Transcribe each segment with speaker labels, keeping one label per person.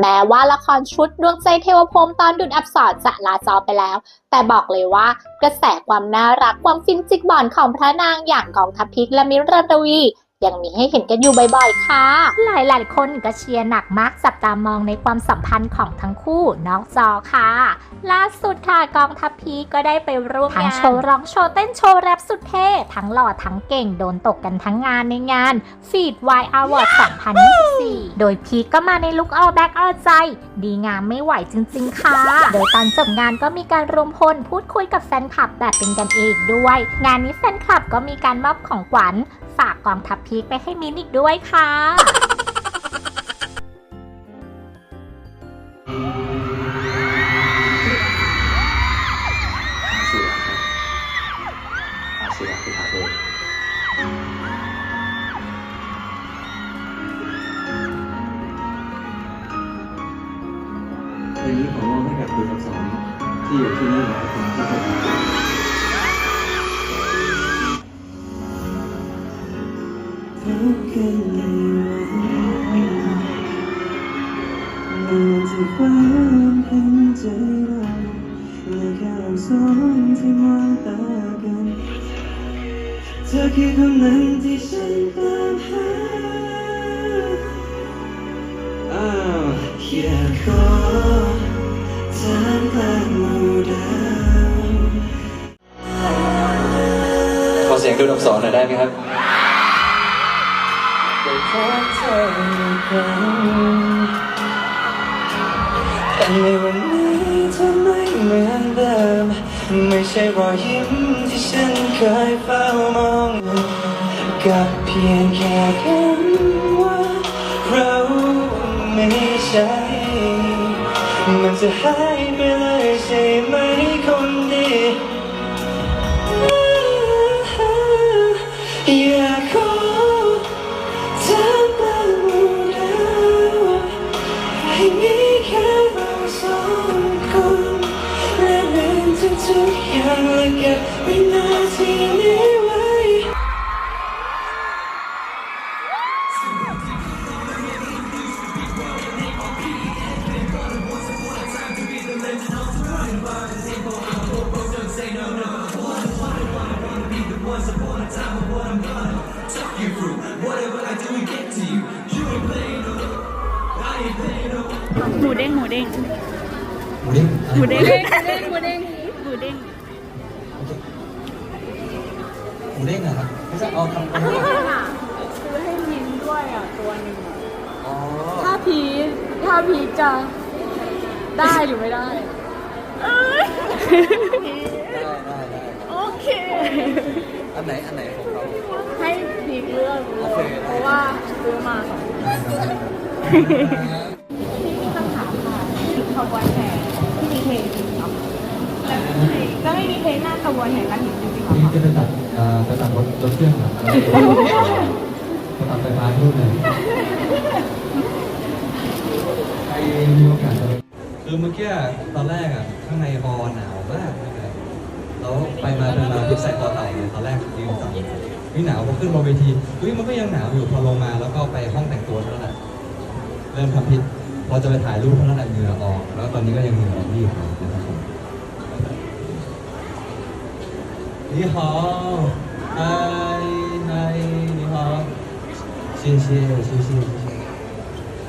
Speaker 1: แม้ว่าละครชุดดวงใจเทวพรมตอนดุดอับสรจะลาจอไปแล้ว แต่บอกเลยว่ากระแสความน่ารักความฟินจิกบอนของพระนางอย่างกองทัพพิกและมิรันดวี ยังมีให้เห็นกันอยู่บ่อยๆ ค่ะ หลายๆ คนก็เชียร์หนักมากจับตามองในความสัมพันธ์ของทั้งคู่นอกจอค่ะ ล่าสุดค่ะกองทัพพีก็ได้ไปร่วมงานทั้งโชว์ร้องโชว์เต้นโชว์แรปสุดเท่ ทั้งหล่อทั้งเก่งโดนตกกันทั้งงานในงาน Feed Y Award 2024 โดยพีก็มาในลุค all back all ใจ ดีงามไม่ไหวจริง ๆ ค่ะ โดยตอนจบงานก็มีการรวมพลพูดคุยกับแฟนคลับแบบเป็นกันเองด้วย งานนี้แฟนคลับก็มีการมอบของขวัญ ฝากกองทัพพีคไปให้มินอีกด้วยค่ะ
Speaker 2: อาเซียครับอาเซียคือหาเพลงนี้ขอมอบให้กับคุณทั้งสองที่อยู่ที่นี่และคุณทุกคน กันในวันเมื่อที่ความเห็นใจเราในแค่เราสองที่มองตากันเธอคือคนนั้นที่ฉันตามหาอ้าวอยากขอถามกลางหมู่ดาว
Speaker 3: ขอเสียงดูดอักษรหน่อยได้ไหมครับ
Speaker 2: พบเธออีกครั้งแต่ในวันนี้เธอไม่เหมือนเดิม ไม่ใช่รอยยิ้มที่ฉันเคยเฝ้ามองกับเพียงแค่คำว่าเราไม่ใช่ มันจะหายไปเลย ทุกๆอย่างและเก็บวินาทีนี้ไว้
Speaker 4: หมูเด้งหมูเด้ง
Speaker 3: หมูเด้ง
Speaker 4: หมูเด้งหมูเด้ง หูเด้งเห
Speaker 3: รอครับไม่ใช่เอาทำเป็น
Speaker 4: ซื้อให้มินด้วยอะตัวหนึ่ง
Speaker 3: อ๋อ
Speaker 4: ถ้าพีชถ้าพีชจะได้หรือไม่ได้
Speaker 3: ได้ได้ได้
Speaker 4: โอเค
Speaker 3: อันไหนอันไหนของเขา
Speaker 4: ให้พีชเลือกเลยเพราะว่าซื้อมาสองที่มีคำถามค่ะขบวนแห่ที่มีเพลงจริงเหรอ ก็ไม่มีเพลงหน้าขบวนแห่กันหินจริงๆเหรอ
Speaker 5: นี่
Speaker 4: คะ
Speaker 5: ก็จะตัดเอ่อจะตัดรถรถเครื่องครับจะตัดไฟฟ้าทุกเลยใครมีโอกาสจะไปคือเมื่อกี้ตอนแรกอะข้างในฮอหนาวมากเลยแล้วไปมาเดินมาพิใส่คอเต่าเนี่ยตอนแรกยืนต่ำนี่หนาวพอขึ้นบนเวทีเฮ้ยมันก็ยังหนาวอยู่พอลงมาแล้วก็ไปห้องแต่งตัวเท่านั้นแหละเริ่มทำพิษพอจะไปถ่ายรูปเท่านั้นแหละเหงื่อออก แล้วตอนนี้ก็ยังเหงื่อออกอยู่นะครับผม 你好，嗨嗨，你好，谢谢谢谢谢谢，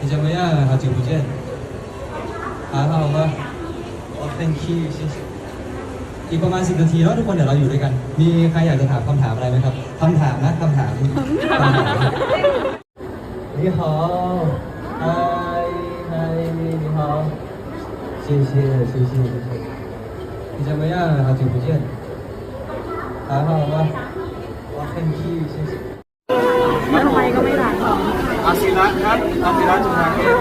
Speaker 5: 你怎么样？好久不见，还好吗？哦，thank you，谢谢。อีกประมาณสิบนาทีแล้วทุกคนเดี๋ยวเราอยู่ด้วยกัน มีใครอยากจะถามคำถามอะไรไหมครับคำถามนะคำถามคำถาม你好，嗨嗨，你好，谢谢谢谢谢谢。你怎么样？好久不见。 还好吗？我很气，谢谢。
Speaker 4: ทำไมก็ไม่ได้
Speaker 2: อาศิระครับอาศิระจุฬาเทพ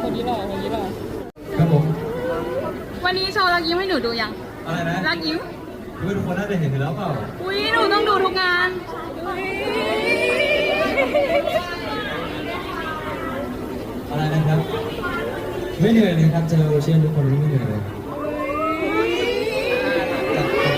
Speaker 4: คนนี้หล่อคนนี้หล่อ
Speaker 5: ครับผม
Speaker 4: วันนี้โชว์รักยิ้มให้หนูดูยัง
Speaker 5: อะไรนะ
Speaker 4: รักยิ้ม
Speaker 5: คือทุกคนน่าจะเห็นอยู่แล้วเปล่า
Speaker 4: อุ้ยหนูต้องดูทุกงาน
Speaker 5: อะไรนะครับ ไม่เหนื่อยเลยครับ เจอโอเชียนทุกคนไม่เหนื่อยเลย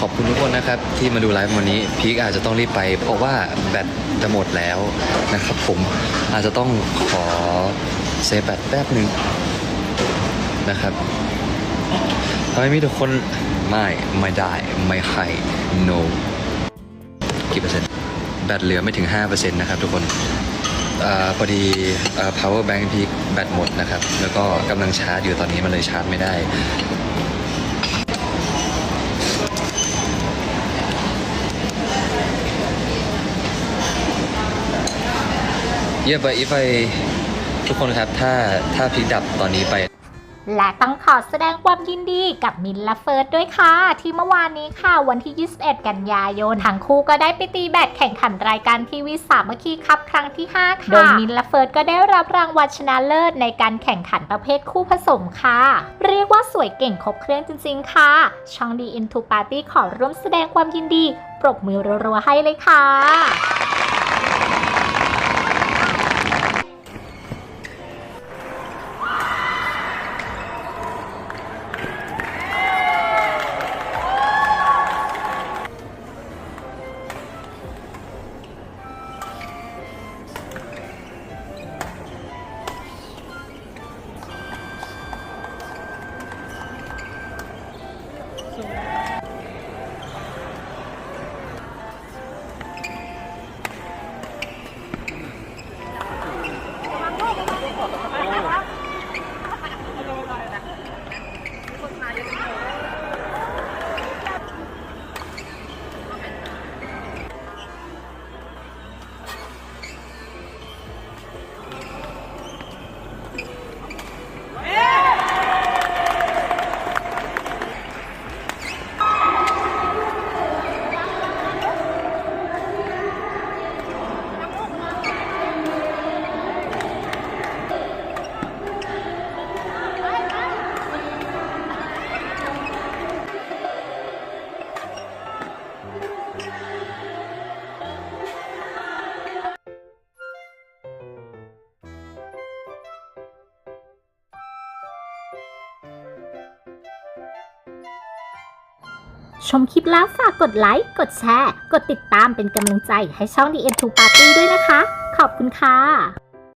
Speaker 5: ขอบคุณทุกคนนะครับ
Speaker 6: ที่มาดูไลฟ์วันนี้พีคอาจจะต้องรีบไป เพราะว่าแบตจะหมดแล้วนะครับผมอาจจะต้องขอเซฟแบตแป๊บหนึ่งนะครับทำไมมีทุกคนไม่ไม่ได้ไม่ให้ no กี่เปอร์เซ็นต์แบตเหลือไม่ถึง 5%นะครับทุกคนอพอดีอ power bank พีคแบตหมดนะครับ แล้วก็กำลังชาร์จอยู่ตอนนี้มันเลยชาร์จไม่ได้ เยี่ยมไปอีไปทุกคนครับ ถ้าถ้าพลิกดับตอนนี้ไป
Speaker 1: และต้องขอแสดงความยินดีกับมินและเฟิร์สด้วยค่ะ ที่เมื่อวานนี้ค่ะวันที่ 21 กันยายนทั้งคู่ก็ได้ไปตีแบดแข่งขันรายการทีวีสามัคคีคัพครั้งที่ 5 ค่ะ โดยมินและเฟิร์สก็ได้รับรางวัลชนะเลิศในการแข่งขันประเภทคู่ผสมค่ะ เรียกว่าสวยเก่งครบเครื่องจริง ๆ ค่ะ ช่องดีอินทูปาร์ตี้ขอร่วมแสดงความยินดี ปรบมือรัวๆให้เลยค่ะ Oh. ชมคลิปแล้วฝากกดไลค์ กดแชร์ กดติดตามเป็นกำลังใจให้ช่อง The End to Party ด้วยนะคะ ขอบคุณค่ะ